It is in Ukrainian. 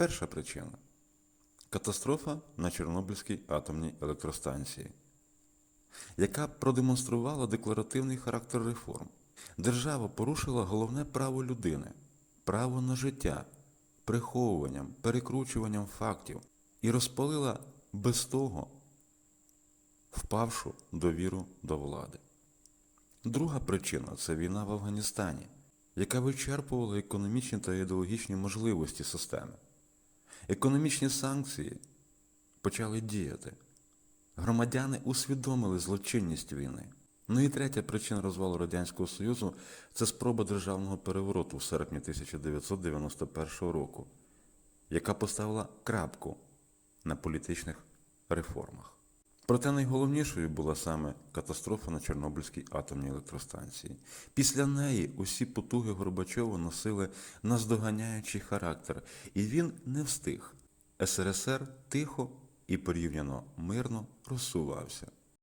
Перша причина катастрофа на Чорнобильській атомній електростанції, яка продемонструвала декларативний характер реформ. Держава порушила головне право людини право на життя, приховуванням, перекручуванням фактів і розпалила без того впавшу довіру до влади. Друга причина це війна в Афганістані, яка вичерпувала економічні та ідеологічні можливості системи. Економічні санкції почали діяти. Громадяни усвідомили злочинність війни. Ну і третя причина розвалу Радянського Союзу це спроба державного перевороту в серпні 1991 року, яка поставила крапку на політичних реформах. Проте найголовнішою була саме катастрофа на Чорнобильській атомній електростанції. Після неї усі потуги Горбачова носили наздоганяючий характер, і він не встиг. СРСР тихо і порівняно мирно розсувався.